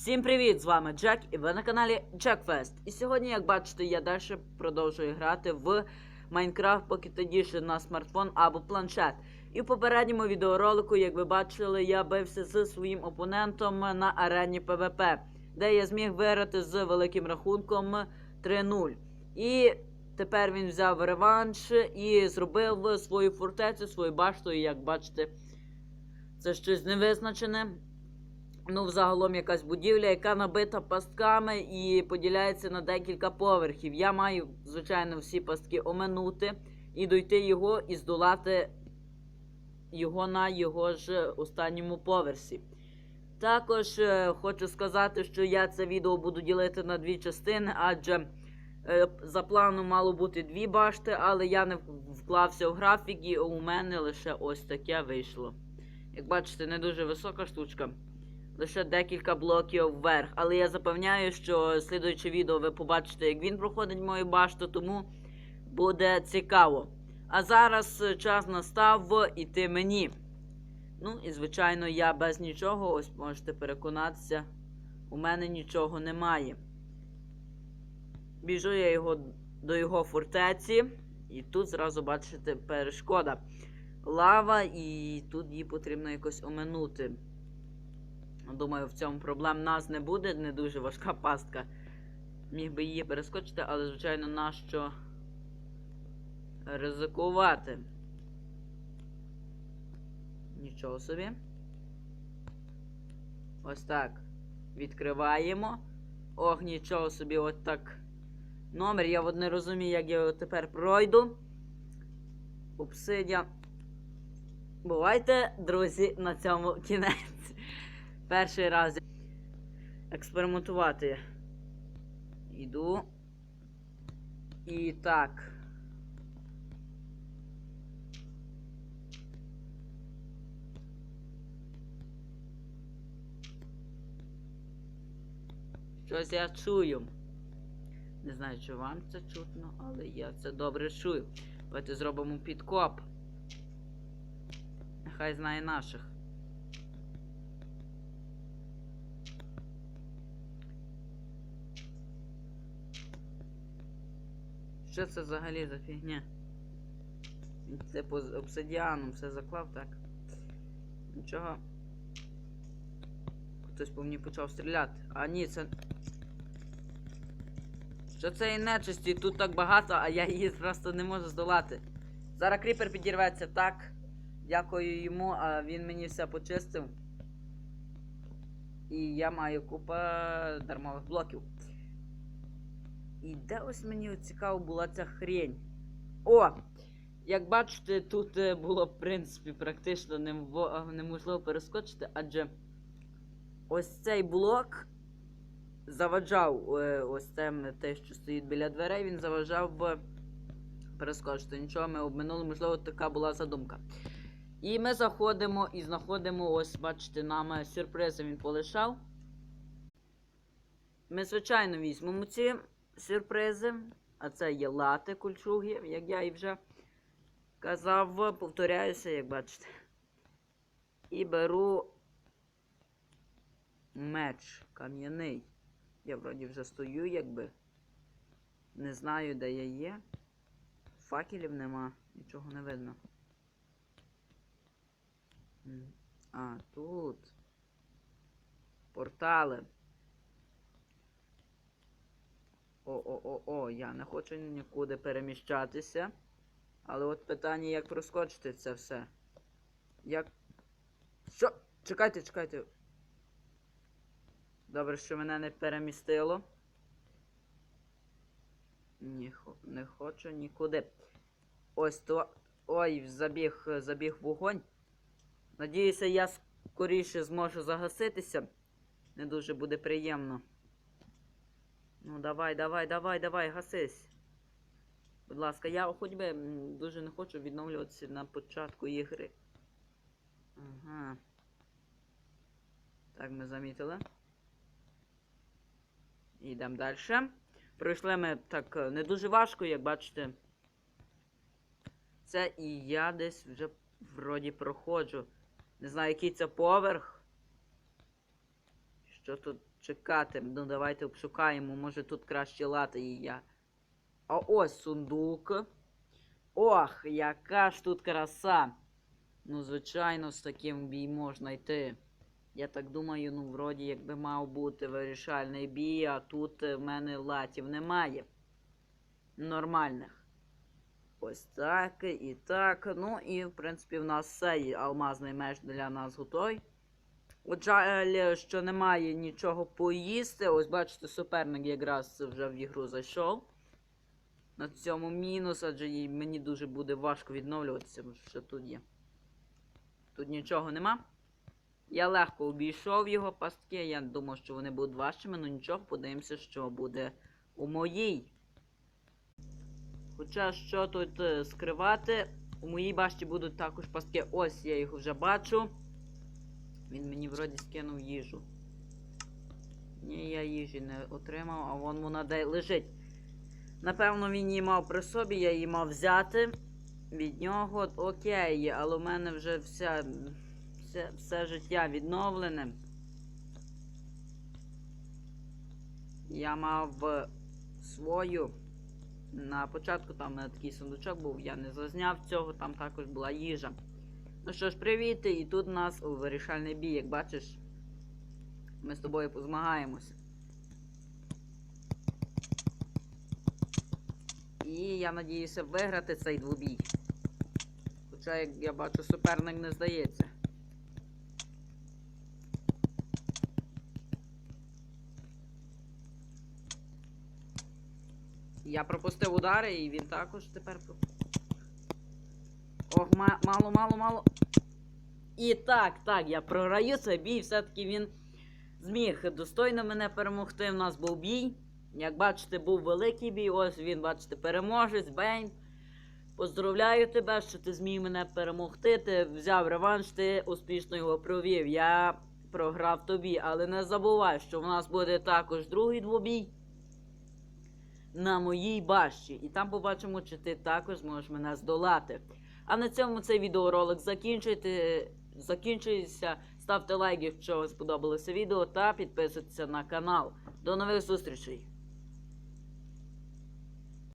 Всім привіт! З вами Джек і ви на каналі JackFest. І сьогодні, як бачите, я далі продовжую грати в Minecraft Pocket Edition на смартфон або планшет. І в попередньому відеоролику, як ви бачили, я бився з своїм опонентом на арені PvP, де я зміг виграти з великим рахунком 3-0. І тепер він взяв реванш і зробив свою фортецю, свою башту, і як бачите, це щось невизначене. Ну, взагалом якась будівля, яка набита пастками і поділяється на декілька поверхів. Я маю, звичайно, всі пастки оминути і дойти його і здолати його на його ж останньому поверсі. Також е, хочу сказати, що я це відео буду ділити на дві частини, адже е, за планом мало бути дві башти, але я не вклався в графік, і у мене лише ось таке вийшло. Як бачите, не дуже висока штучка лише декілька блоків вверх. Але я запевняю, що слідуюче відео ви побачите, як він проходить мою башту, тому буде цікаво. А зараз час настав іти мені. Ну і звичайно, я без нічого, ось можете переконатися, у мене нічого немає. Біжу я його до його фортеці, і тут зразу бачите перешкода. Лава, і тут її потрібно якось оминути. Думаю, в цьому проблем нас не буде, не дуже важка пастка. Міг би її перескочити, але, звичайно, нащо ризикувати. Нічого собі. Ось так. Відкриваємо. Ох, нічого собі, от так. Номер. Я от не розумію, як я його тепер пройду. Обсидіан. Бувайте, друзі, на цьому кінець. Перший раз експериментувати. Іду. І так. Щось я чую. Не знаю, чи вам це чутно, але я це добре чую. Давайте зробимо підкоп. Нехай знає наших. Що це взагалі за фігня? Це по обсидіаном все заклав, так? Нічого. Хтось по мені почав стріляти. А ні, це. Що це і нечисті? Тут так багато, а я її просто не можу здолати. Зараз кріпер підірветься так. Дякую йому, а він мені все почистив. І я маю купа дармових блоків. І де ось мені цікаво була ця хрень. О! Як бачите, тут е, було, в принципі, практично неможливо перескочити, адже ось цей блок заважав е, ось те, те, що стоїть біля дверей, він заважав е, перескочити. Нічого ми обминули, можливо, така була задумка. І ми заходимо і знаходимо, ось, бачите, нам сюрпризи він полишав. Ми, звичайно, візьмемо ці сюрпризи. А це є лати кольчуги, як я і вже казав, повторяюся, як бачите. І беру меч кам'яний. Я вроді вже стою, якби. Не знаю, де я є. Факелів нема, нічого не видно. А, тут. Портали. О-о-о-о, я не хочу нікуди переміщатися. Але от питання, як проскочити це все. Як. Що? Чекайте, чекайте. Добре, що мене не перемістило. Ні, не хочу нікуди. Ось то. Ой, забіг, забіг вогонь. Надіюся, я скоріше зможу загаситися. Не дуже буде приємно. Ну, давай, давай, давай, давай, гасись. Будь ласка, я хоч би дуже не хочу відновлюватися на початку ігри. Ага. Так, ми замітили. Йдемо далі. Пройшли ми так е, не дуже важко, як бачите. Це і я десь вже вроді проходжу. Не знаю, який це поверх. Що тут чекати? Ну давайте обшукаємо, може тут краще лати і я. А ось сундук. Ох, яка ж тут краса. Ну, звичайно, з таким бій можна йти. Я так думаю, ну, вроді, якби мав бути вирішальний бій, а тут в мене латів немає. Нормальних. Ось так і так. Ну і в принципі в нас цей алмазний меч для нас готовий. От жаль, що немає нічого поїсти. Ось бачите, суперник якраз вже в ігру зайшов. На цьому мінус, адже мені дуже буде важко відновлюватися, що тут є. Тут нічого нема. Я легко обійшов його пастки. Я думав, що вони будуть важчими, але нічого, подивимося, що буде у моїй. Хоча що тут е, скривати, у моїй башті будуть також пастки. Ось я їх вже бачу. Він мені вроді скинув їжу. Ні, я їжі не отримав, а вон вона де лежить. Напевно, він її мав при собі, я її мав взяти від нього. Окей, але в мене вже вся, все, все життя відновлене. Я мав е, свою. На початку там на такий сундучок був, я не зазняв цього, там також була їжа. Ну що ж, привіт, і тут у нас вирішальний бій, як бачиш, ми з тобою позмагаємося. І я надіюся виграти цей двобій. Хоча, як я бачу, суперник не здається. Я пропустив удари і він також тепер. про- Мало, мало, мало. І так, так, я програю цей бій, все-таки він зміг достойно мене перемогти. У нас був бій. Як бачите, був великий бій. Ось він, бачите, переможець, Бейн. Поздравляю тебе, що ти зміг мене перемогти. Ти взяв реванш, ти успішно його провів. Я програв тобі, але не забувай, що в нас буде також другий двобій на моїй башті. І там побачимо, чи ти також зможеш мене здолати. А на цьому цей відеоролик закінчуйте. Закінчується. Ставте лайк, якщо вам сподобалося відео, та підписуйтесь на канал. До нових зустрічей!